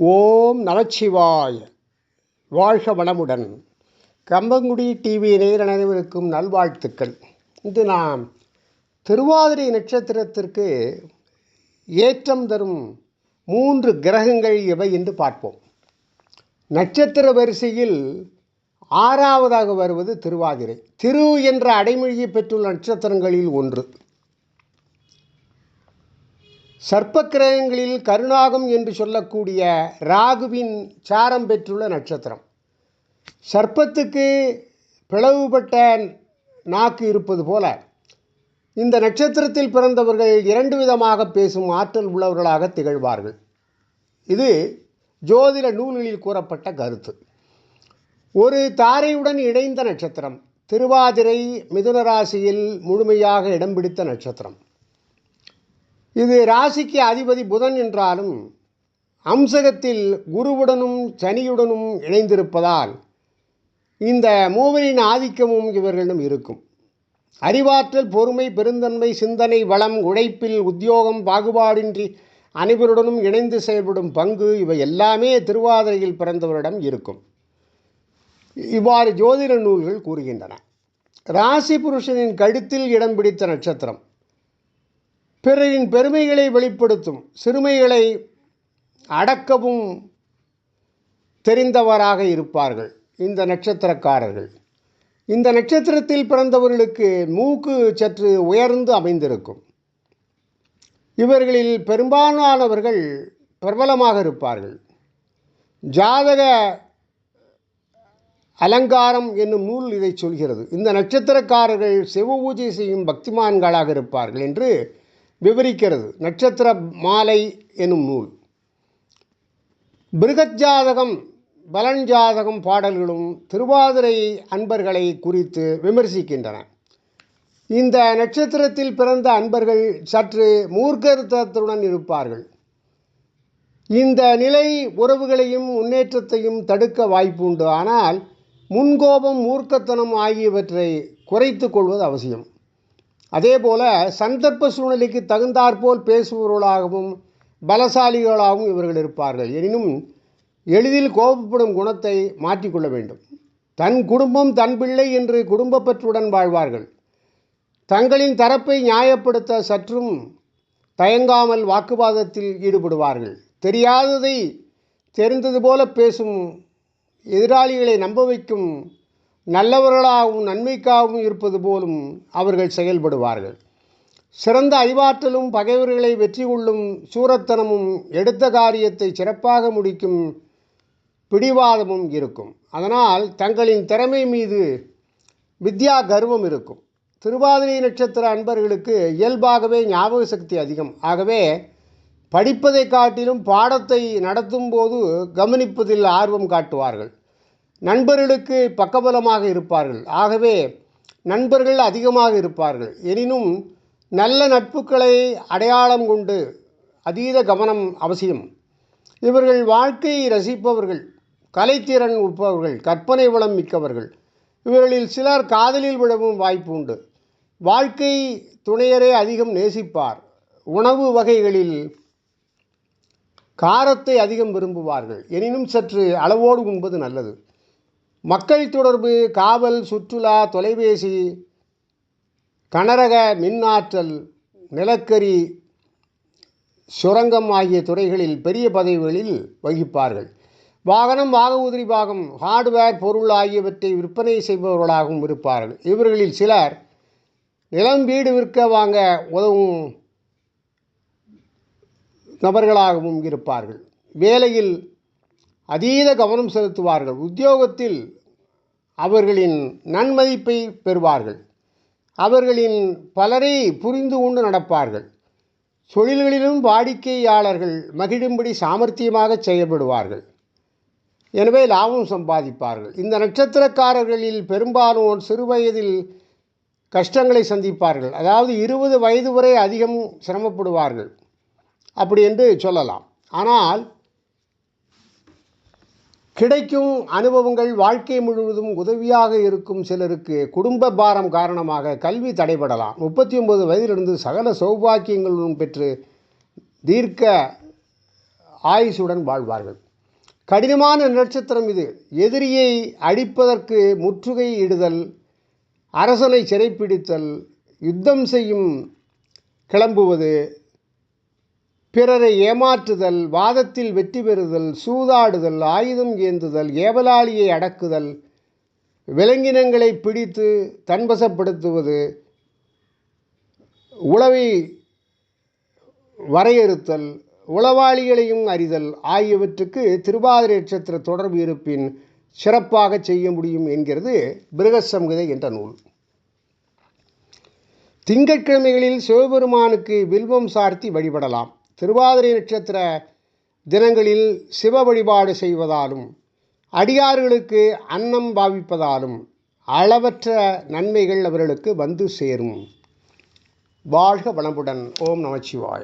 ஓம் நமச்சிவாய. வாழ்க வளமுடன். கம்பங்குடி டிவி நேர் அனைவருக்கும் நல்வாழ்த்துக்கள். இது நாம் திருவாதிரை நட்சத்திரத்திற்கு ஏற்றம் தரும் மூன்று கிரகங்கள் எவை என்று பார்ப்போம். நட்சத்திர வரிசையில் ஆறாவதாக வருவது திருவாதிரை. திரு என்ற அடைமொழியை பெற்றுள்ள நட்சத்திரங்களில் ஒன்று. சர்ப்பக்கிரகங்களில் கருணாகம் என்று சொல்லக்கூடிய ராகுவின் சாரம் பெற்றுள்ள நட்சத்திரம். சர்ப்பத்துக்கு பிளவுபட்ட நாக்கு இருப்பது போல இந்த நட்சத்திரத்தில் பிறந்தவர்கள் இரண்டு விதமாக பேசும் ஆற்றல் உள்ளவர்களாக திகழ்வார்கள். இது ஜோதிட நூல்களில் கூறப்பட்ட கருத்து. ஒரு தாரையுடன் இணைந்த நட்சத்திரம் திருவாதிரை மிதுன ராசியில் முழுமையாக இடம் பிடித்த நட்சத்திரம். இது ராசிக்கு அதிபதி புதன் என்றாலும் அம்சகத்தில் குருவுடனும் சனியுடனும் இணைந்திருப்பதால் இந்த மூவரின் ஆதிக்கமும் இவர்களிடம் இருக்கும். அறிவாற்றல் பொறுமை பெருந்தன்மை சிந்தனை வளம் உழைப்பில் உத்தியோகம் பாகுபாடின்றி அனைவருடனும் இணைந்து செயல்படும் பங்கு இவை எல்லாமே திருவாதிரையில் பிறந்தவரிடம் இருக்கும். இவ்வாறு ஜோதிட நூல்கள் கூறுகின்றன. ராசி புருஷனின் கழுத்தில் இடம் பிடித்த நட்சத்திரம். பிறரின் பெருமைகளை வெளிப்படுத்தும் சிறுமைகளை அடக்கவும் தெரிந்தவராக இருப்பார்கள் இந்த நட்சத்திரக்காரர்கள். இந்த நட்சத்திரத்தில் பிறந்தவர்களுக்கு மூக்கு சற்று உயர்ந்து அமைந்திருக்கும். இவர்களில் பெரும்பாலானவர்கள் பிரபலமாக இருப்பார்கள். ஜாதக அலங்காரம் என்னும் நூல் இதை சொல்கிறது. இந்த நட்சத்திரக்காரர்கள் சிவ பூஜை செய்யும் பக்திமான்களாக இருப்பார்கள் என்று விவரிக்கிறது. நட்சத்திர மாலை எனும் நூல். பிருகத் ஜாதகம் பலன் ஜாதகம் பாடல்களும் திருவாதிரை அன்பர்களை குறித்து விமர்சிக்கின்றன. இந்த நட்சத்திரத்தில் பிறந்த அன்பர்கள் சற்று மூர்க்கருத்தத்துடன் இருப்பார்கள். இந்த நிலை உறவுகளையும் முன்னேற்றத்தையும் தடுக்க வாய்ப்பு உண்டு ஆனால் முன்கோபம் மூர்க்கத்தனம் ஆகியவற்றை குறைத்து கொள்வது அவசியம். அதேபோல சந்தர்ப்ப சூழ்நிலைக்கு தகுந்தாற்போல் பேசுபவர்களாகவும் பலசாலிகளாகவும் இவர்கள் இருப்பார்கள். எனினும் எளிதில் கோபப்படும் குணத்தை மாற்றிக்கொள்ள வேண்டும். தன் குடும்பம் தன் பிள்ளை என்று குடும்பப்பற்றுடன் வாழ்வார்கள். தங்களின் தரப்பை நியாயப்படுத்த சற்றும் தயங்காமல் வாக்குவாதத்தில் ஈடுபடுவார்கள். தெரியாததை தெரிந்தது போல பேசும் எதிராளிகளை நம்ப வைக்கும் நல்லவர்களாகவும் நன்மைக்காகவும் இருப்பது போலும் அவர்கள் செயல்படுவார்கள். சிறந்த அறிவாற்றலும் பகைவர்களை வெற்றி கொள்ளும் சூரத்தனமும் எடுத்த காரியத்தை சிறப்பாக முடிக்கும் பிடிவாதமும் இருக்கும். அதனால் தங்களின் திறமை மீது வித்யா கர்வம் இருக்கும். திருவாதிரை நட்சத்திர அன்பர்களுக்கு இயல்பாகவே ஞாபக சக்தி அதிகம். ஆகவே படிப்பதை காட்டிலும் பாடத்தை நடத்தும் போது கவனிப்பதில் ஆர்வம் காட்டுவார்கள். நண்பர்களுக்கு பக்கபலமாக இருப்பார்கள். ஆகவே நண்பர்கள் அதிகமாக இருப்பார்கள். எனினும் நல்ல நட்புகளை அடையாளம் கொண்டு அதீத கவனம் அவசியம். இவர்கள் வாழ்க்கையை ரசிப்பவர்கள் கலைத்திறன் உட்பவர்கள் கற்பனை வளம் மிக்கவர்கள். இவர்களில் சிலர் காதலில் விழவும் வாய்ப்பு உண்டு. வாழ்க்கை துணையரே அதிகம் நேசிப்பார். உணவு வகைகளில் காரத்தை அதிகம் விரும்புவார்கள். எனினும் சற்று அளவோடு உண்பது நல்லது. மக்கள் தொடர்பு காவல் சுற்றுலா தொலைபேசி கனரக மின்னாற்றல் நிலக்கரி சுரங்கம் ஆகிய துறைகளில் பெரிய பதவிகளில் வகிப்பார்கள். வாகனம் வாக உதிரி பாகம் ஹார்ட்வேர் பொருள் ஆகியவற்றை விற்பனை செய்பவர்களாகவும் இருப்பார்கள். இவர்களில் சிலர் நிலம் வீடு விற்க வாங்க உதவும் நபர்களாகவும் இருப்பார்கள். வேலையில் அதீத கவனம் செலுத்துவார்கள். உத்தியோகத்தில் அவர்களின் நன்மதிப்பை பெறுவார்கள். அவர்களின் பலரை புரிந்து கொண்டு நடப்பார்கள். தொழில்களிலும் வாடிக்கையாளர்கள் மகிழும்படி சாமர்த்தியமாக செயல்படுவார்கள். எனவே லாபம் சம்பாதிப்பார்கள். இந்த நட்சத்திரக்காரர்களில் பெரும்பாலோர் சிறுவயதில் கஷ்டங்களை சந்திப்பார்கள். அதாவது இருபது வயது வரை அதிகம் சிரமப்படுவார்கள். அப்படி என்று சொல்லலாம். ஆனால் கிடைக்கும் அனுபவங்கள் வாழ்க்கை முழுவதும் உதவியாக இருக்கும் சிலருக்கு குடும்ப பாரம் காரணமாக கல்வி தடைபடலாம். முப்பத்தி ஒன்பது வயதிலிருந்து சகல சௌபாக்கியங்களுடன் பெற்று தீர்க்க ஆயுசுடன் வாழ்வார்கள். கடினமான நட்சத்திரம் இது. எதிரியை அடிப்பதற்கு முற்றுகை இடுதல் அரசனை சிறைப்பிடித்தல் யுத்தம் செய்யும் கிளம்புவது பிறரை ஏமாற்றுதல் வாதத்தில் வெற்றி பெறுதல் சூதாடுதல் ஆயுதம் ஏந்துதல் ஏவலாளியை அடக்குதல் விலங்கினங்களை பிடித்து தன்வசப்படுத்துவது உளவை வரையறுத்தல் உளவாளிகளையும் அறிதல் ஆகியவற்றுக்கு திருவாதிரை நட்சத்திர தொடர்பு இருப்பின் சிறப்பாக செய்ய முடியும் என்கிறது பிருகசம்கிதை என்ற நூல். திங்கட்கிழமைகளில் சிவபெருமானுக்கு வில்வம் சார்த்தி வழிபடலாம். திருவாதிரை நட்சத்திர தினங்களில் சிவ வழிபாடு செய்வதாலும் அடியார்களுக்கு அன்னம் பாவிப்பதாலும் அளவற்ற நன்மைகள் அவர்களுக்கு வந்து சேரும். வாழ்க வளமுடன். ஓம் நமச்சிவாய்.